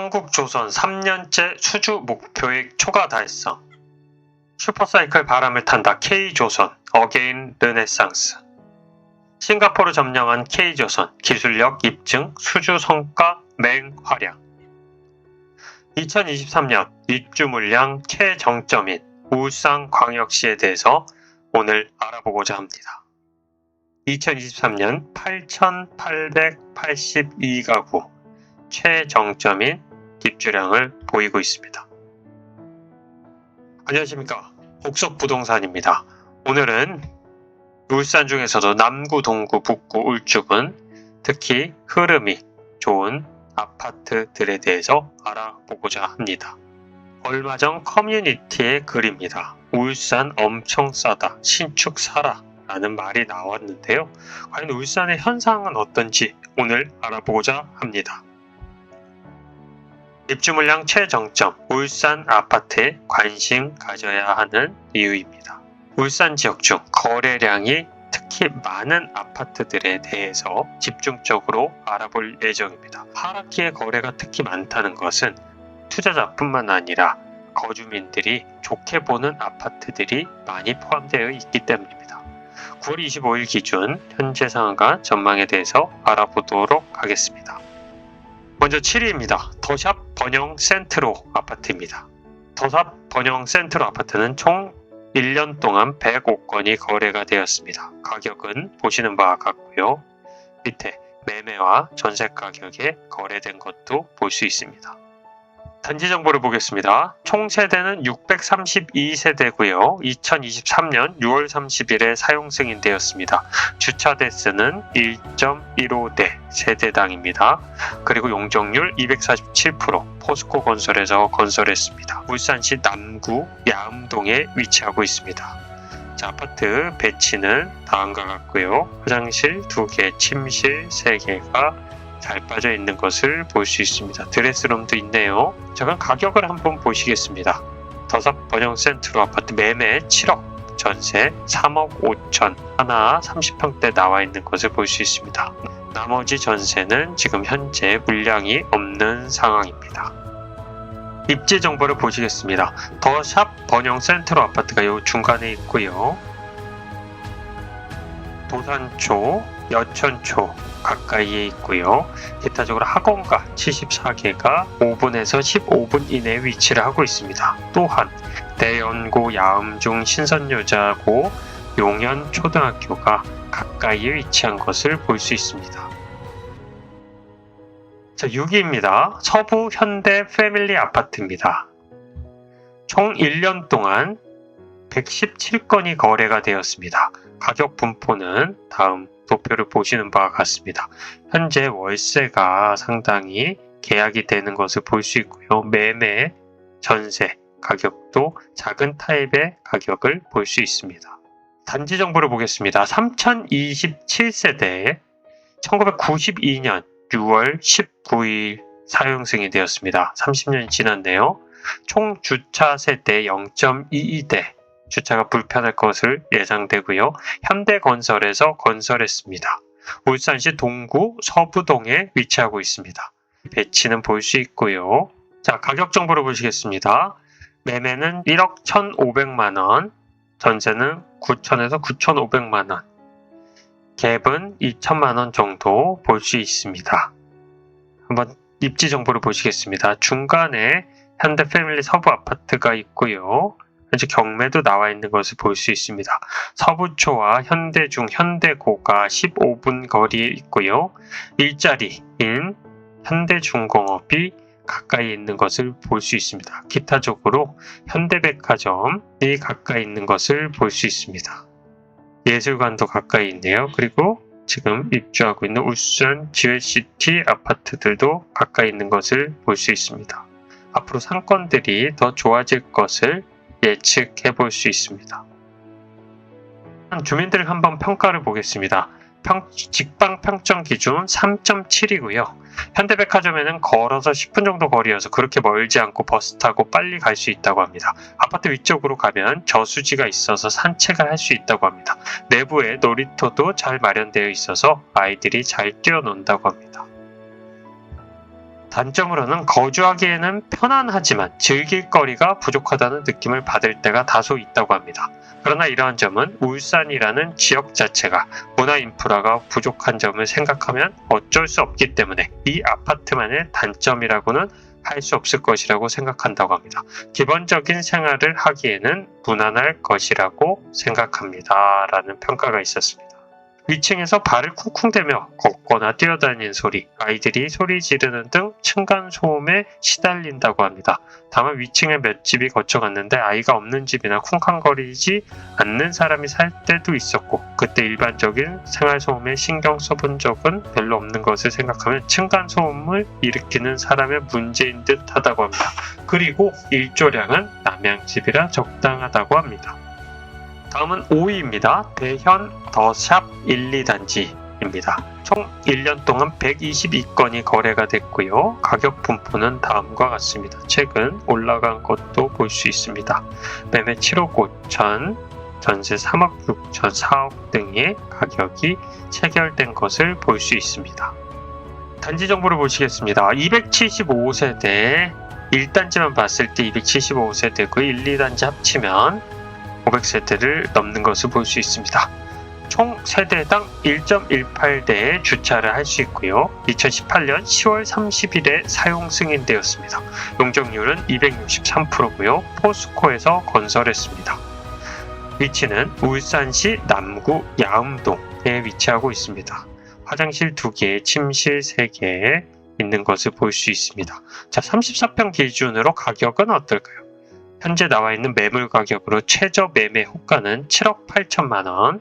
한국조선 3년째 수주 목표액 초과 달성. 슈퍼사이클 바람을 탄다 K조선 어게인 르네상스. 싱가포르 점령한 K조선 기술력 입증 수주 성과 맹활약. 2023년 입주 물량 최정점인 울산 광역시에 대해서 오늘 알아보고자 합니다. 2023년 8,882가구 최정점인 입주량을 보이고 있습니다. 안녕하십니까. 복석 부동산입니다. 오늘은 울산 중에서도 남구, 동구, 북구, 울주군 특히 흐름이 좋은 아파트들에 대해서 알아보고자 합니다. 얼마 전 커뮤니티의 글입니다. 울산 엄청 싸다. 신축 사라. 라는 말이 나왔는데요. 과연 울산의 현상은 어떤지 오늘 알아보고자 합니다. 입주 물량 최정점 울산 아파트에 관심 가져야 하는 이유입니다. 울산 지역 중 거래량이 특히 많은 아파트들에 대해서 집중적으로 알아볼 예정입니다. 하락기에 거래가 특히 많다는 것은 투자자뿐만 아니라 거주민들이 좋게 보는 아파트들이 많이 포함되어 있기 때문입니다. 9월 25일 기준 현재 상황과 전망에 대해서 알아보도록 하겠습니다. 먼저 7위입니다. 더샵 번영 센트로 아파트입니다. 더샵 번영 센트로 아파트는 총 1년 동안 105건이 거래가 되었습니다. 가격은 보시는 바와 같고요. 밑에 매매와 전세 가격에 거래된 것도 볼 수 있습니다. 단지 정보를 보겠습니다. 총 세대는 632세대고요. 2023년 6월 30일에 사용 승인 되었습니다. 주차 대수는 1.15대 세대당입니다. 그리고 용적률 247% 포스코 건설에서 건설했습니다. 울산시 남구 야음동에 위치하고 있습니다. 자, 아파트 배치는 다음과 같고요. 화장실 2개, 침실 3개가 잘 빠져 있는 것을 볼 수 있습니다. 드레스룸도 있네요. 자, 그럼 가격을 한번 보시겠습니다. 더삽 번영 센트로 아파트 매매 7억, 전세 3억 5천, 하나 30평대 나와 있는 것을 볼 수 있습니다. 나머지 전세는 지금 현재 물량이 없는 상황입니다. 입지 정보를 보시겠습니다. 더샵 번영 센트로 아파트가 요 중간에 있고요. 도산초, 여천초, 가까이에 있고요. 기타적으로 학원가 74개가 5분에서 15분 이내에 위치를 하고 있습니다. 또한 대연고 야음중 신선여자고 용현 초등학교가 가까이에 위치한 것을 볼 수 있습니다. 자, 6위입니다. 서부 현대 패밀리 아파트입니다. 총 1년 동안 117건이 거래가 되었습니다. 가격 분포는 다음 도표를 보시는 바와 같습니다. 현재 월세가 상당히 계약이 되는 것을 볼 수 있고요. 매매, 전세 가격도 작은 타입의 가격을 볼 수 있습니다. 단지 정보를 보겠습니다. 3027세대에 1992년 6월 19일 사용 승인되었습니다. 30년이 지났네요. 총 주차 세대 0.22대 주차가 불편할 것을 예상되고요. 현대건설에서 건설했습니다. 울산시 동구 서부동에 위치하고 있습니다. 배치는 볼 수 있고요. 자, 가격 정보를 보시겠습니다. 매매는 1억 1,500만원, 전세는 9천에서 9,500만원, 갭은 2천만원 정도 볼 수 있습니다. 한번 입지 정보를 보시겠습니다. 중간에 현대 패밀리 서부 아파트가 있고요. 현재 경매도 나와 있는 것을 볼 수 있습니다. 서부초와 현대중, 현대고가 15분 거리에 있고요. 일자리인 현대중공업이 가까이 있는 것을 볼 수 있습니다. 기타 적으로 현대백화점이 가까이 있는 것을 볼 수 있습니다. 예술관도 가까이 있네요. 그리고 지금 입주하고 있는 울산 지웨시티 아파트들도 가까이 있는 것을 볼 수 있습니다. 앞으로 상권들이 더 좋아질 것을 예측해 볼 수 있습니다. 주민들 한번 평가를 보겠습니다. 평, 직방 평점 기준 3.7이고요. 현대백화점에는 걸어서 10분 정도 거리여서 그렇게 멀지 않고 버스 타고 빨리 갈 수 있다고 합니다. 아파트 위쪽으로 가면 저수지가 있어서 산책을 할 수 있다고 합니다. 내부에 놀이터도 잘 마련되어 있어서 아이들이 잘 뛰어논다고 합니다. 단점으로는 거주하기에는 편안하지만 즐길 거리가 부족하다는 느낌을 받을 때가 다소 있다고 합니다. 그러나 이러한 점은 울산이라는 지역 자체가 문화 인프라가 부족한 점을 생각하면 어쩔 수 없기 때문에 이 아파트만의 단점이라고는 할 수 없을 것이라고 생각한다고 합니다. 기본적인 생활을 하기에는 무난할 것이라고 생각합니다. 라는 평가가 있었습니다. 위층에서 발을 쿵쿵대며 걷거나 뛰어다니는 소리, 아이들이 소리 지르는 등 층간 소음에 시달린다고 합니다. 다만 위층에 몇 집이 거쳐갔는데 아이가 없는 집이나 쿵쾅거리지 않는 사람이 살 때도 있었고 그때 일반적인 생활 소음에 신경 써본 적은 별로 없는 것을 생각하면 층간 소음을 일으키는 사람의 문제인 듯 하다고 합니다. 그리고 일조량은 남양집이라 적당하다고 합니다. 다음은 5위입니다. 대현 더샵 1, 2단지입니다. 총 1년 동안 122건이 거래가 됐고요. 가격 분포는 다음과 같습니다. 최근 올라간 것도 볼 수 있습니다. 매매 7억 5천, 전세 3억 6천, 4억 등의 가격이 체결된 것을 볼 수 있습니다. 단지 정보를 보시겠습니다. 275세대 1단지만 봤을 때 275세대고 1, 2단지 합치면 500세대를 넘는 것을 볼 수 있습니다. 총 세대당 1.18대의 주차를 할 수 있고요. 2018년 10월 30일에 사용 승인되었습니다. 용적률은 263%고요. 포스코에서 건설했습니다. 위치는 울산시 남구 야음동에 위치하고 있습니다. 화장실 2개, 침실 3개 있는 것을 볼 수 있습니다. 자, 34평 기준으로 가격은 어떨까요? 현재 나와 있는 매물 가격으로 최저 매매 호가는 7억 8천만 원,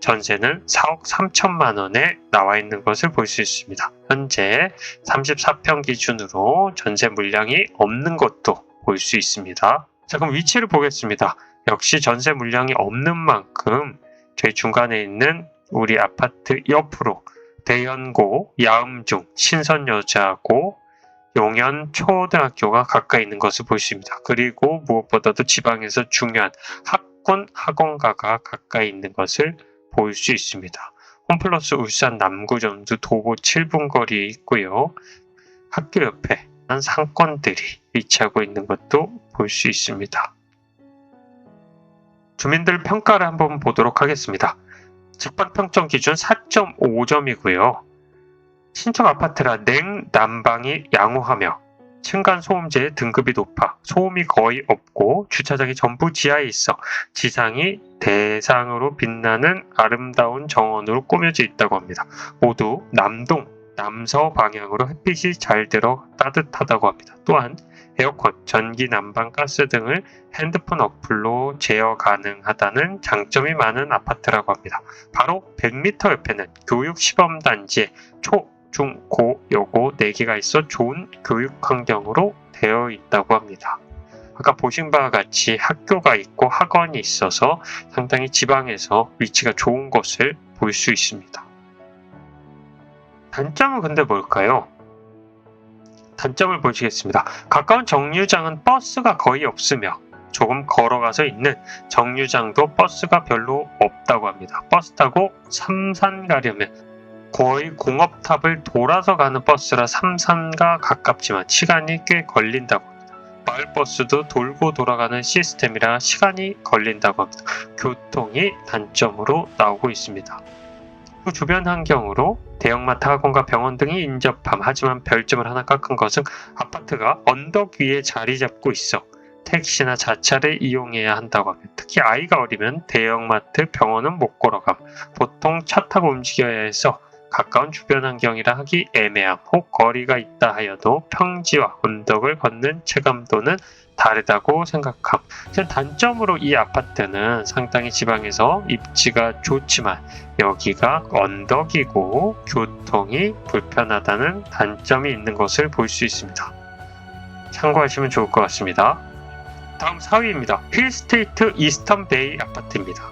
전세는 4억 3천만 원에 나와 있는 것을 볼 수 있습니다. 현재 34평 기준으로 전세 물량이 없는 것도 볼 수 있습니다. 자, 그럼 위치를 보겠습니다. 역시 전세 물량이 없는 만큼 저희 중간에 있는 우리 아파트 옆으로 대연고, 야음중, 신선여자고, 용현 초등학교가 가까이 있는 것을 볼 수 있습니다. 그리고 무엇보다도 지방에서 중요한 학군 학원가가 가까이 있는 것을 볼 수 있습니다. 홈플러스 울산 남구점도 도보 7분 거리에 있고요. 학교 옆에 한 상권들이 위치하고 있는 것도 볼 수 있습니다. 주민들 평가를 한번 보도록 하겠습니다. 직방평점 기준 4.5점이고요. 신축 아파트라 냉, 난방이 양호하며 층간 소음제의 등급이 높아 소음이 거의 없고 주차장이 전부 지하에 있어 지상이 대상으로 빛나는 아름다운 정원으로 꾸며져 있다고 합니다. 모두 남동, 남서 방향으로 햇빛이 잘 들어 따뜻하다고 합니다. 또한 에어컨, 전기, 난방, 가스 등을 핸드폰 어플로 제어 가능하다는 장점이 많은 아파트라고 합니다. 바로 100m 옆에는 교육 시범단지의 초, 중, 고, 여고 4개가 있어 좋은 교육 환경으로 되어 있다고 합니다. 아까 보신 바와 같이 학교가 있고 학원이 있어서 상당히 지방에서 위치가 좋은 것을 볼 수 있습니다. 단점은 근데 뭘까요? 단점을 보시겠습니다. 가까운 정류장은 버스가 거의 없으며 조금 걸어가서 있는 정류장도 버스가 별로 없다고 합니다. 버스 타고 삼산 가려면 거의 공업탑을 돌아서 가는 버스라 삼산과 가깝지만 시간이 꽤 걸린다고 합니다. 마을버스도 돌고 돌아가는 시스템이라 시간이 걸린다고 합니다. 교통이 단점으로 나오고 있습니다. 그 주변 환경으로 대형마트 학원과 병원 등이 인접함 하지만 별점을 하나 깎은 것은 아파트가 언덕 위에 자리 잡고 있어 택시나 자차를 이용해야 한다고 합니다. 특히 아이가 어리면 대형마트 병원은 못 걸어감 보통 차 타고 움직여야 해서 가까운 주변 환경이라 하기 애매함 혹 거리가 있다 하여도 평지와 언덕을 걷는 체감도는 다르다고 생각함. 단점으로 이 아파트는 상당히 지방에서 입지가 좋지만 여기가 언덕이고 교통이 불편하다는 단점이 있는 것을 볼 수 있습니다. 참고하시면 좋을 것 같습니다. 다음 4위입니다. 힐스테이트 이스턴 베이 아파트입니다.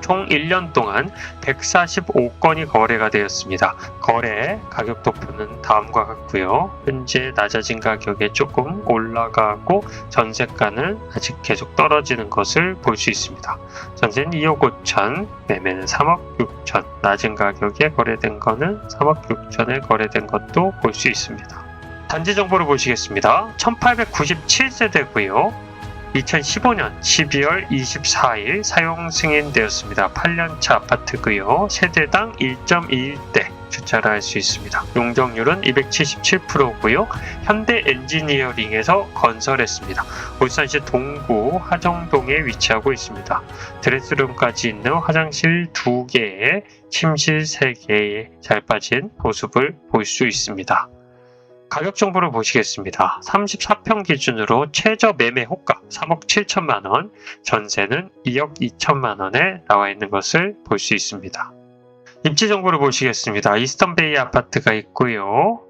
총 1년 동안 145건이 거래가 되었습니다. 거래 가격 도표는 다음과 같고요. 현재 낮아진 가격에 조금 올라가고 전세가는 아직 계속 떨어지는 것을 볼 수 있습니다. 전세는 2억 5천, 매매는 3억 6천, 낮은 가격에 거래된 거는 3억 6천에 거래된 것도 볼 수 있습니다. 단지 정보를 보시겠습니다. 1897세대고요. 2015년 12월 24일 사용 승인되었습니다. 8년차 아파트고요. 세대당 1.21대 주차를 할 수 있습니다. 용적률은 277%고요. 현대 엔지니어링에서 건설했습니다. 울산시 동구 하정동에 위치하고 있습니다. 드레스룸까지 있는 화장실 2개에 침실 3개에 잘 빠진 모습을 볼 수 있습니다. 가격 정보를 보시겠습니다. 34평 기준으로 최저 매매 호가 3억 7천만 원, 전세는 2억 2천만 원에 나와 있는 것을 볼 수 있습니다. 입지 정보를 보시겠습니다. 이스턴베이 아파트가 있고요.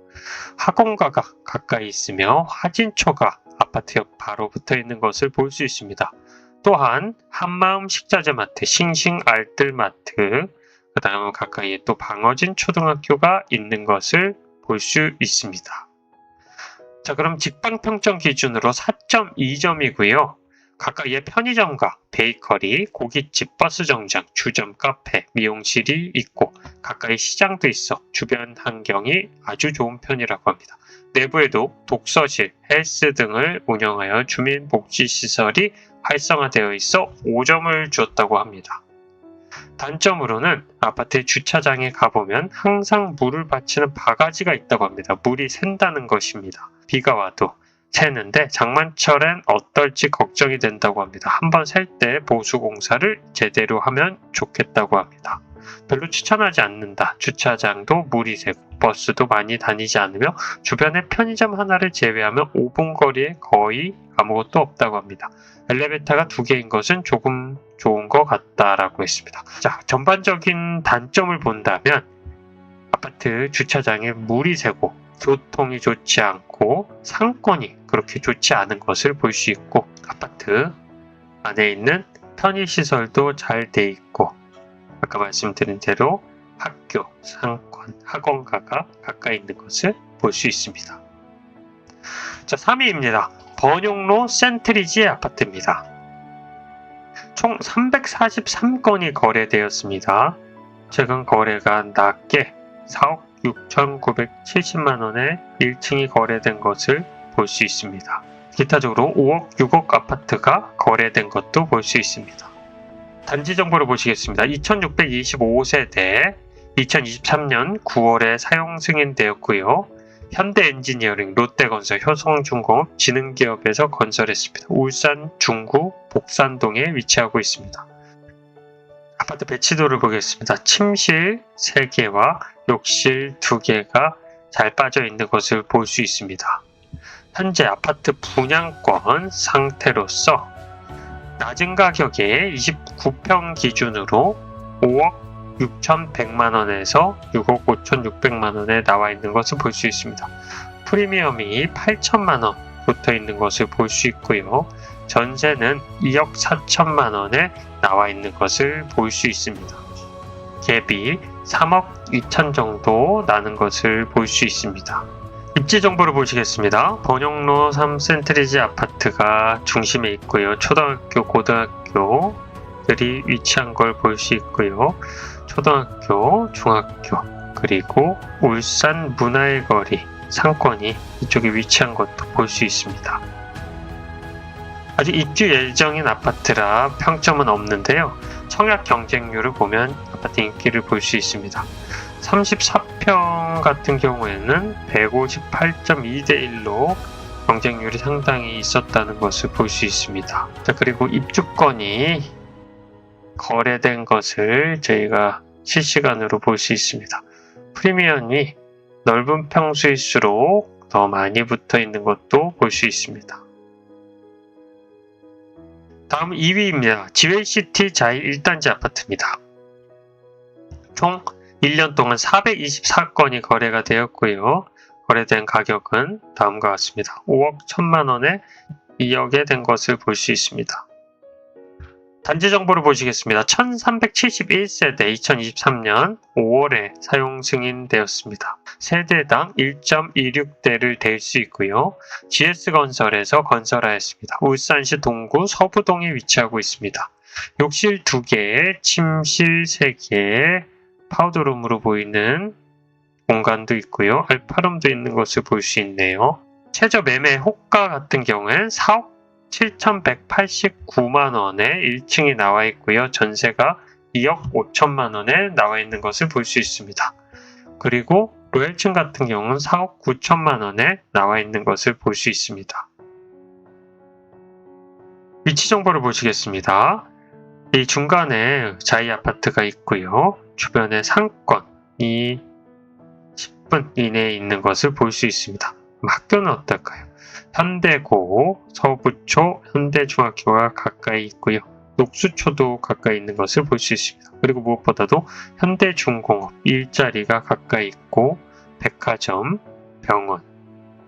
학원가가 가까이 있으며 화진초가 아파트 옆 바로 붙어 있는 것을 볼 수 있습니다. 또한 한마음 식자재마트, 싱싱 알뜰마트, 그 다음 가까이에 또 방어진 초등학교가 있는 것을 볼 수 있습니다. 자, 그럼 직방평점 기준으로 4.2점이고요. 가까이에 편의점과 베이커리, 고깃집, 버스 정장, 주점, 카페, 미용실이 있고 가까이 시장도 있어 주변 환경이 아주 좋은 편이라고 합니다. 내부에도 독서실, 헬스 등을 운영하여 주민복지시설이 활성화되어 있어 5점을 주었다고 합니다. 단점으로는 아파트 주차장에 가보면 항상 물을 받치는 바가지가 있다고 합니다. 물이 샌다는 것입니다. 비가 와도 새는데 장마철엔 어떨지 걱정이 된다고 합니다. 한번 셀 때 보수 공사를 제대로 하면 좋겠다고 합니다. 별로 추천하지 않는다. 주차장도 물이 새고 버스도 많이 다니지 않으며 주변에 편의점 하나를 제외하면 5분 거리에 거의 아무것도 없다고 합니다. 엘리베이터가 두 개인 것은 조금 좋은 것 같다라고 했습니다. 자, 전반적인 단점을 본다면 아파트 주차장에 물이 새고 교통이 좋지 않고 상권이 그렇게 좋지 않은 것을 볼 수 있고 아파트 안에 있는 편의시설도 잘 돼 있고 아까 말씀드린 대로 학교, 상권, 학원가가 가까이 있는 것을 볼 수 있습니다. 자, 3위입니다. 번용로 센트리지 아파트입니다. 총 343건이 거래되었습니다. 최근 거래가 낮게 4억 6,970만 원에 1층이 거래된 것을 볼 수 있습니다. 기타적으로 5억, 6억 아파트가 거래된 것도 볼 수 있습니다. 단지 정보를 보시겠습니다. 2625세대 2023년 9월에 사용 승인되었고요. 현대 엔지니어링, 롯데건설, 효성중공업, 지능기업에서 건설했습니다. 울산 중구 복산동에 위치하고 있습니다. 아파트 배치도를 보겠습니다. 침실 3개와 욕실 2개가 잘 빠져 있는 것을 볼 수 있습니다. 현재 아파트 분양권 상태로서 낮은 가격에 29평 기준으로 5억 6,100만 원에서 6억 5,600만 원에 나와 있는 것을 볼 수 있습니다. 프리미엄이 8천만 원 붙어 있는 것을 볼 수 있고요. 전세는 2억 4천만 원에 나와 있는 것을 볼 수 있습니다. 갭이 3억 2천 정도 나는 것을 볼 수 있습니다. 입지 정보를 보시겠습니다. 번영로 3 센트리지 아파트가 중심에 있고요. 초등학교, 고등학교들이 위치한 걸 볼 수 있고요. 초등학교, 중학교, 그리고 울산 문화의 거리, 상권이 이쪽에 위치한 것도 볼 수 있습니다. 아직 입주 예정인 아파트라 평점은 없는데요. 청약 경쟁률을 보면 아파트 인기를 볼 수 있습니다. 34평 같은 경우에는 158.2대 1로 경쟁률이 상당히 있었다는 것을 볼 수 있습니다. 자, 그리고 입주권이 거래된 것을 저희가 실시간으로 볼 수 있습니다. 프리미엄이 넓은 평수일수록 더 많이 붙어 있는 것도 볼 수 있습니다. 다음 2위입니다. 지웰시티 자이 1단지 아파트입니다. 총 1년 동안 424건이 거래가 되었고요. 거래된 가격은 다음과 같습니다. 5억 1천만 원에 2억에 된 것을 볼 수 있습니다. 단지 정보를 보시겠습니다. 1371세대 2023년 5월에 사용 승인되었습니다. 세대당 1.26대를 댈 수 있고요. GS건설에서 건설하였습니다. 울산시 동구 서부동에 위치하고 있습니다. 욕실 2개, 침실 3개, 파우더룸으로 보이는 공간도 있고요. 알파룸도 있는 것을 볼 수 있네요. 최저 매매 호가 같은 경우엔 4억 7,189만 원에 1층이 나와 있고요. 전세가 2억 5천만 원에 나와 있는 것을 볼 수 있습니다. 그리고 로얄층 같은 경우는 4억 9천만 원에 나와 있는 것을 볼 수 있습니다. 위치 정보를 보시겠습니다. 이 중간에 자이 아파트가 있고요. 주변에 상권이 10분 이내에 있는 것을 볼 수 있습니다. 학교는 어떨까요? 현대고, 서부초, 현대중학교가 가까이 있고요. 녹수초도 가까이 있는 것을 볼 수 있습니다. 그리고 무엇보다도 현대중공업 일자리가 가까이 있고 백화점, 병원,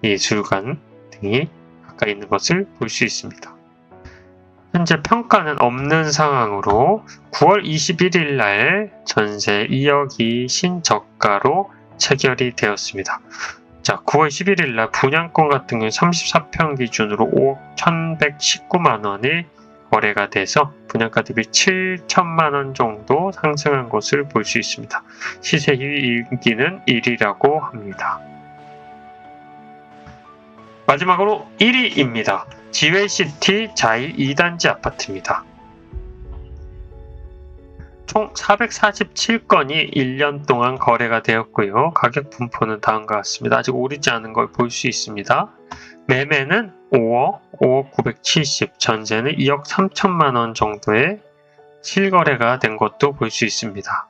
예술관 등이 가까이 있는 것을 볼 수 있습니다. 현재 평가는 없는 상황으로 9월 21일 날 전세 2억이 신저가로 체결이 되었습니다. 자, 9월 11일 날 분양권 같은 경우 34평 기준으로 5억 1,119만 원이 거래가 돼서 분양가 대비 7천만 원 정도 상승한 것을 볼 수 있습니다. 시세 인기는 1위라고 합니다. 마지막으로 1위입니다. 지웰시티 자이 2단지 아파트입니다. 총 447건이 1년 동안 거래가 되었고요. 가격 분포는 다음과 같습니다. 아직 오르지 않은 걸 볼 수 있습니다. 매매는 5억, 5억 970, 전세는 2억 3천만 원 정도의 실거래가 된 것도 볼 수 있습니다.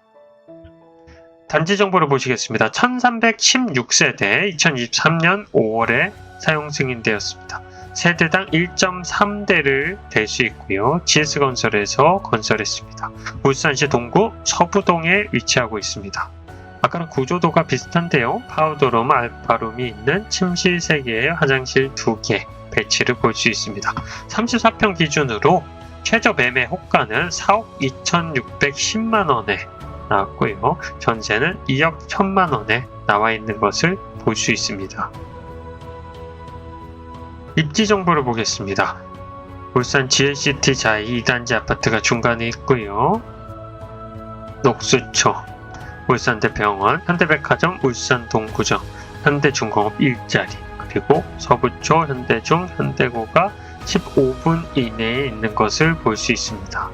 단지 정보를 보시겠습니다. 1316세대 2023년 5월에 사용 승인되었습니다. 세대당 1.3대를 댈수 있고요. GS건설에서 건설했습니다. 울산시 동구 서부동에 위치하고 있습니다. 아까랑 구조도가 비슷한데요. 파우더룸, 알파룸이 있는 침실 3개에 화장실 2개 배치를 볼 수 있습니다. 34평 기준으로 최저 매매 호가는 4억 2,610만 원에 나왔고요. 전세는 2억 1천만 원에 나와 있는 것을 볼 수 있습니다. 입지 정보를 보겠습니다. 울산 GLCT 자이 2단지 아파트가 중간에 있고요. 녹수초, 울산대병원, 현대백화점, 울산동구점, 현대중공업 일자리, 그리고 서부초, 현대중, 현대고가 15분 이내에 있는 것을 볼 수 있습니다.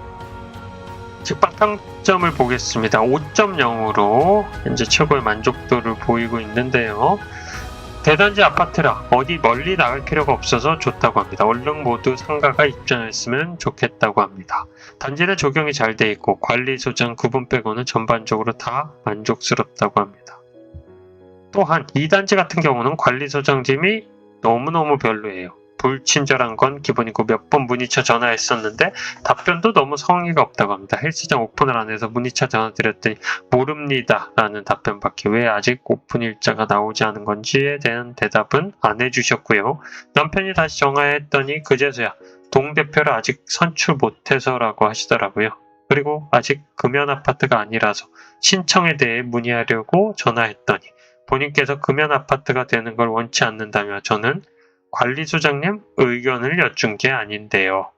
직방평점을 보겠습니다. 5.0으로 현재 최고의 만족도를 보이고 있는데요. 대단지 아파트라 어디 멀리 나갈 필요가 없어서 좋다고 합니다. 얼른 모두 상가가 입점했으면 좋겠다고 합니다. 단지는 적용이 잘 돼 있고 관리 소장 구분 빼고는 전반적으로 다 만족스럽다고 합니다. 또한 2단지 같은 경우는 관리 소장짐이 너무너무 별로예요. 불친절한 건 기본이고 몇 번 문의쳐 전화했었는데 답변도 너무 성의가 없다고 합니다. 헬스장 오픈을 안 해서 문의쳐 전화 드렸더니 모릅니다 라는 답변밖에 왜 아직 오픈 일자가 나오지 않은 건지에 대한 대답은 안 해주셨고요. 남편이 다시 전화했더니 그제서야 동대표를 아직 선출 못해서라고 하시더라고요. 그리고 아직 금연 아파트가 아니라서 신청에 대해 문의하려고 전화했더니 본인께서 금연 아파트가 되는 걸 원치 않는다며 저는 관리소장님 의견을 여쭌 게 아닌데요.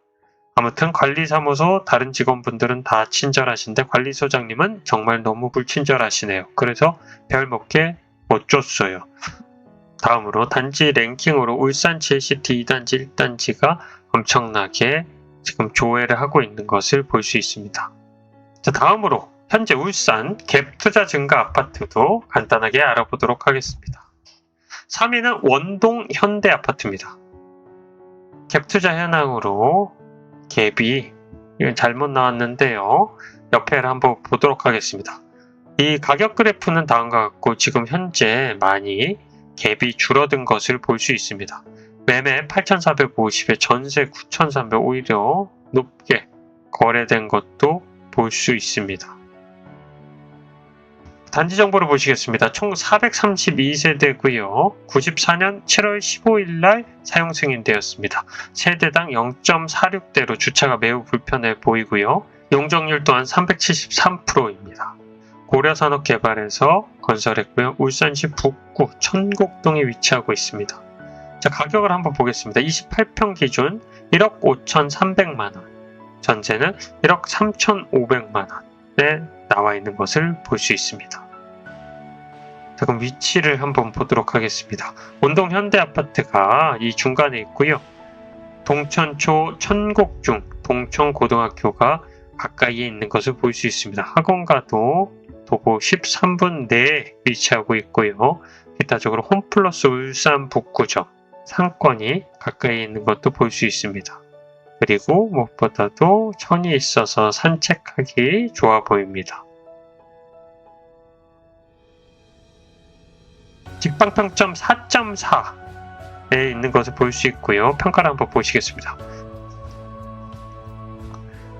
아무튼 관리사무소 다른 직원분들은 다 친절하신데 관리소장님은 정말 너무 불친절하시네요. 그래서 별 몇 개 못 줬어요. 다음으로 단지 랭킹으로 울산 GCT 2단지 1단지가 엄청나게 지금 조회를 하고 있는 것을 볼 수 있습니다. 자, 다음으로 현재 울산 갭 투자 증가 아파트도 간단하게 알아보도록 하겠습니다. 3위는 원동 현대 아파트입니다. 갭 투자 현황으로 갭이 잘못 나왔는데요. 옆에를 한번 보도록 하겠습니다. 이 가격 그래프는 다음과 같고 지금 현재 많이 갭이 줄어든 것을 볼 수 있습니다. 매매 8,450에 전세 9,300 오히려 높게 거래된 것도 볼 수 있습니다. 단지 정보를 보시겠습니다. 총 432세대고요. 94년 7월 15일 날 사용 승인되었습니다. 세대당 0.46대로 주차가 매우 불편해 보이고요. 용적률 또한 373%입니다. 고려산업개발에서 건설했고요. 울산시 북구 천곡동에 위치하고 있습니다. 자, 가격을 한번 보겠습니다. 28평 기준 1억 5,300만 원, 전세는 1억 3,500만 원에 나와 있는 것을 볼 수 있습니다. 자, 그럼 위치를 한번 보도록 하겠습니다. 원동 현대 아파트가 이 중간에 있고요. 동천초 천곡중 동천고등학교가 가까이에 있는 것을 볼 수 있습니다. 학원가도 도보 13분 내에 위치하고 있고요. 기타적으로 홈플러스 울산 북구점 상권이 가까이 있는 것도 볼 수 있습니다. 그리고 무엇보다도 천이 있어서 산책하기 좋아 보입니다. 직방 평점 4.4에 있는 것을 볼 수 있고요. 평가를 한번 보시겠습니다.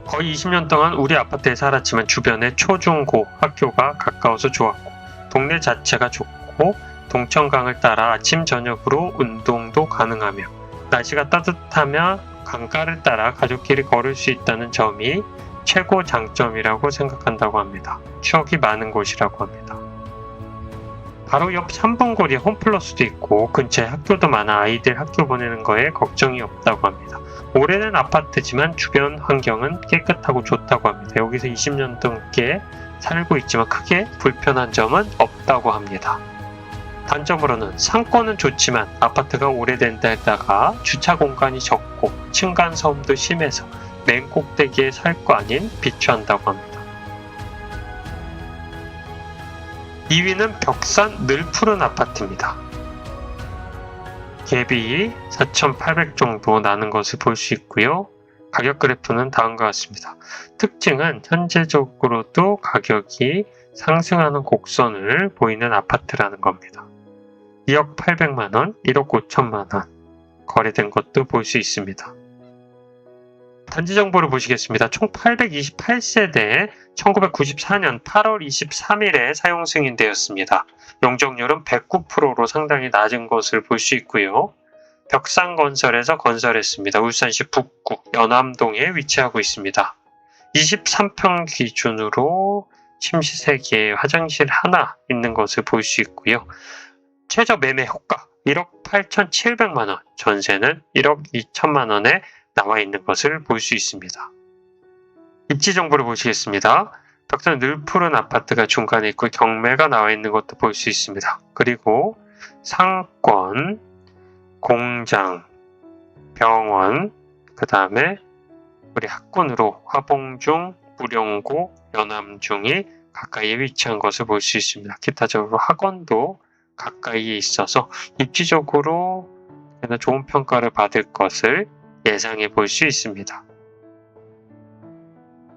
거의 20년 동안 우리 아파트에 살았지만 주변에 초중고 학교가 가까워서 좋았고 동네 자체가 좋고 동천강을 따라 아침 저녁으로 운동도 가능하며 날씨가 따뜻하면 강가를 따라 가족끼리 걸을 수 있다는 점이 최고 장점이라고 생각한다고 합니다. 추억이 많은 곳이라고 합니다. 바로 옆 3분 거리에 홈플러스도 있고 근처에 학교도 많아 아이들 학교 보내는 거에 걱정이 없다고 합니다. 오래된 아파트지만 주변 환경은 깨끗하고 좋다고 합니다. 여기서 20년 넘게 살고 있지만 크게 불편한 점은 없다고 합니다. 단점으로는 상권은 좋지만 아파트가 오래된 데다가 주차 공간이 적고 층간 소음도 심해서 맨 꼭대기에 살 거 아닌 비추한다고 합니다. 2위는 벽산 늘 푸른 아파트입니다. 갭이 4,800 정도 나는 것을 볼 수 있고요. 가격 그래프는 다음과 같습니다. 특징은 현재적으로도 가격이 상승하는 곡선을 보이는 아파트라는 겁니다. 2억 800만 원, 1억 5천만 원 거래된 것도 볼 수 있습니다. 단지 정보를 보시겠습니다. 총 828세대 1994년 8월 23일에 사용 승인되었습니다. 용적률은 109%로 상당히 낮은 것을 볼 수 있고요. 벽상건설에서 건설했습니다. 울산시 북구 연암동에 위치하고 있습니다. 23평 기준으로 침실 3개, 화장실 하나 있는 것을 볼 수 있고요. 최저 매매 효과 1억 8,700만 원, 전세는 1억 2천만 원에 나와 있는 것을 볼 수 있습니다. 입지 정보를 보시겠습니다. 벽산 늘 푸른 아파트가 중간에 있고 경매가 나와 있는 것도 볼 수 있습니다. 그리고 상권, 공장, 병원, 그 다음에 우리 학군으로 화봉중, 무령고, 연암중이 가까이에 위치한 것을 볼 수 있습니다. 기타적으로 학원도 가까이에 있어서 입지적으로 좋은 평가를 받을 것을 예상해 볼 수 있습니다.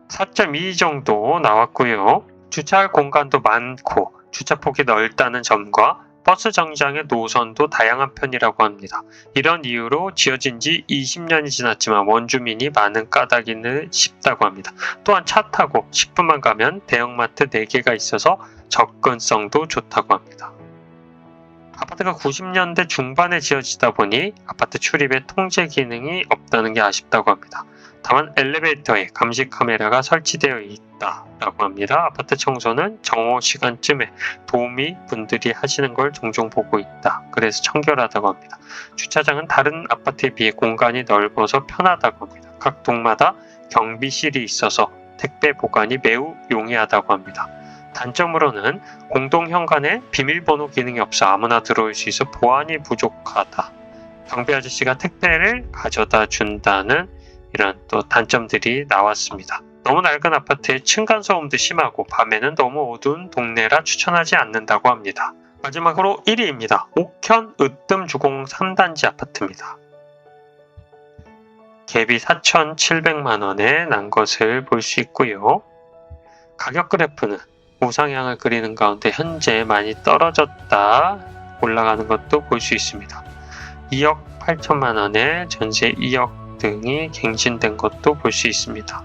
4.2 정도 나왔고요. 주차할 공간도 많고 주차폭이 넓다는 점과 버스 정장의 노선도 다양한 편이라고 합니다. 이런 이유로 지어진 지 20년이 지났지만 원주민이 많은 까닭이는 싶다고 합니다. 또한 차 타고 10분만 가면 대형마트 4개가 있어서 접근성도 좋다고 합니다. 아파트가 90년대 중반에 지어지다 보니 아파트 출입에 통제 기능이 없다는 게 아쉽다고 합니다. 다만 엘리베이터에 감시 카메라가 설치되어 있다라고 합니다. 아파트 청소는 정오 시간쯤에 도우미 분들이 하시는 걸 종종 보고 있다. 그래서 청결하다고 합니다. 주차장은 다른 아파트에 비해 공간이 넓어서 편하다고 합니다. 각 동마다 경비실이 있어서 택배 보관이 매우 용이하다고 합니다. 단점으로는 공동 현관에 비밀번호 기능이 없어 아무나 들어올 수 있어 보안이 부족하다. 경비 아저씨가 택배를 가져다 준다는 이런 또 단점들이 나왔습니다. 너무 낡은 아파트에 층간 소음도 심하고 밤에는 너무 어두운 동네라 추천하지 않는다고 합니다. 마지막으로 1위입니다. 옥현 으뜸 주공 3단지 아파트입니다. 갭이 4,700만원에 난 것을 볼 수 있고요. 가격 그래프는 우상향을 그리는 가운데 현재 많이 떨어졌다 올라가는 것도 볼 수 있습니다. 2억 8천만 원에 전세 2억 등이 갱신된 것도 볼 수 있습니다.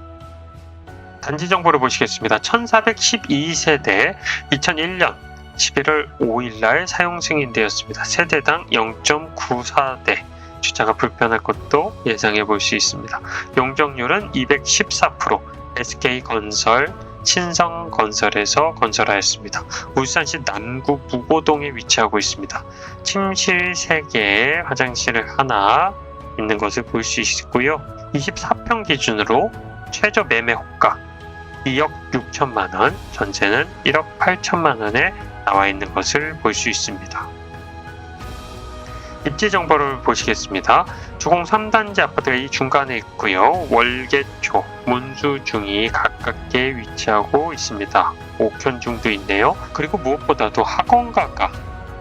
단지 정보를 보시겠습니다. 1412세대 2001년 11월 5일 날 사용 승인되었습니다. 세대당 0.94대 주차가 불편할 것도 예상해 볼 수 있습니다. 용적률은 214% SK건설 친성건설에서 건설하였습니다. 울산시 남구 무고동에 위치하고 있습니다. 침실 3개, 화장실 하나 있는 것을 볼 수 있고요. 24평 기준으로 최저 매매 호가 2억 6천만 원, 전세는 1억 8천만 원에 나와 있는 것을 볼 수 있습니다. 입지 정보를 보시겠습니다. 주공 3단지 아파트가 이 중간에 있고요. 월계초, 문수중이 가깝게 위치하고 있습니다. 옥현중도 있네요. 그리고 무엇보다도 학원가가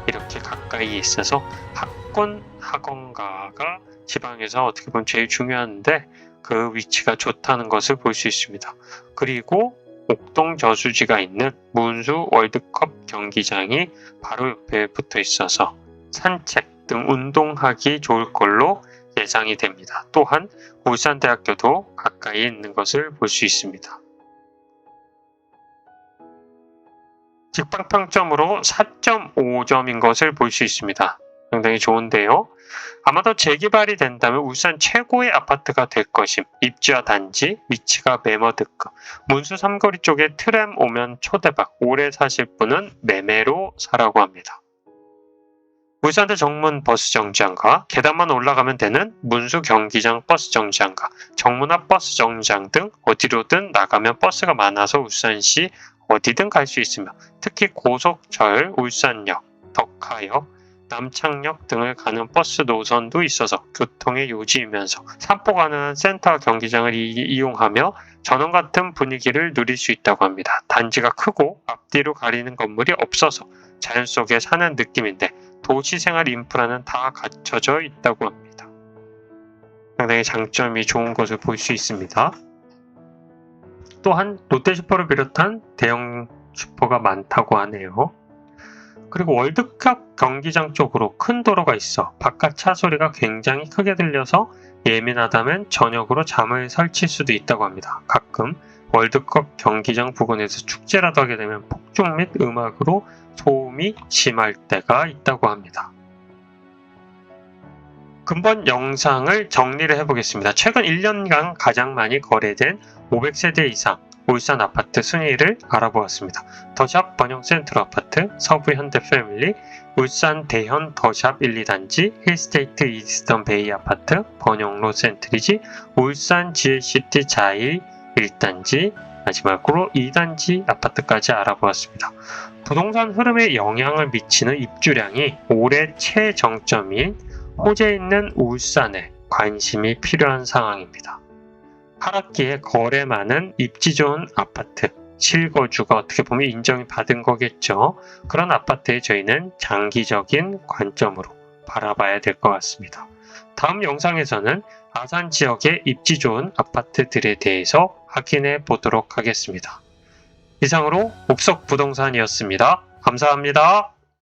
이렇게 가까이 있어서 학권 학원가가 지방에서 어떻게 보면 제일 중요한데 그 위치가 좋다는 것을 볼 수 있습니다. 그리고 옥동 저수지가 있는 문수 월드컵 경기장이 바로 옆에 붙어 있어서 산책 등 운동하기 좋을 걸로 예상이 됩니다. 또한 울산대학교도 가까이 있는 것을 볼 수 있습니다. 직방 평점으로 4.5점인 것을 볼 수 있습니다. 상당히 좋은데요. 아마도 재개발이 된다면 울산 최고의 아파트가 될 것임. 입지와 단지, 위치가 매머드급. 문수 삼거리 쪽에 트램 오면 초대박. 오래 사실 분은 매매로 사라고 합니다. 울산대 정문 버스 정류장과 계단만 올라가면 되는 문수 경기장 버스 정류장과 정문 앞 버스 정류장 등 어디로든 나가면 버스가 많아서 울산시 어디든 갈 수 있으며 특히 고속철 울산역, 덕하역, 남창역 등을 가는 버스 노선도 있어서 교통의 요지이면서 산보 가능한 센터 경기장을 이- 이용하며 전원 같은 분위기를 누릴 수 있다고 합니다. 단지가 크고 앞뒤로 가리는 건물이 없어서 자연 속에 사는 느낌인데 도시 생활 인프라는 다 갖춰져 있다고 합니다. 상당히 장점이 좋은 것을 볼 수 있습니다. 또한 롯데슈퍼를 비롯한 대형 슈퍼가 많다고 하네요. 그리고 월드컵 경기장 쪽으로 큰 도로가 있어 바깥 차 소리가 굉장히 크게 들려서 예민하다면 저녁으로 잠을 설칠 수도 있다고 합니다. 가끔 월드컵 경기장 부근에서 축제라도 하게 되면 폭죽 및 음악으로 소음이 심할 때가 있다고 합니다. 근본 영상을 정리를 해보겠습니다. 최근 1년간 가장 많이 거래된 500세대 이상 울산 아파트 순위를 알아보았습니다. 더샵 번영 센트로 아파트, 서부 현대 패밀리, 울산 대현 더샵 1, 2단지, 힐스테이트 이스턴 베이 아파트, 번영로 센트리지, 울산 GLCT 자이 1단지, 마지막으로 2단지 아파트까지 알아보았습니다. 부동산 흐름에 영향을 미치는 입주량이 올해 최정점인 호재 있는 울산에 관심이 필요한 상황입니다. 하락기에 거래 많은 입지 좋은 아파트, 실거주가 어떻게 보면 인정이 받은 거겠죠. 그런 아파트에 저희는 장기적인 관점으로 바라봐야 될 것 같습니다. 다음 영상에서는 아산 지역의 입지 좋은 아파트들에 대해서 확인해 보도록 하겠습니다. 이상으로 옥석 부동산이었습니다. 감사합니다.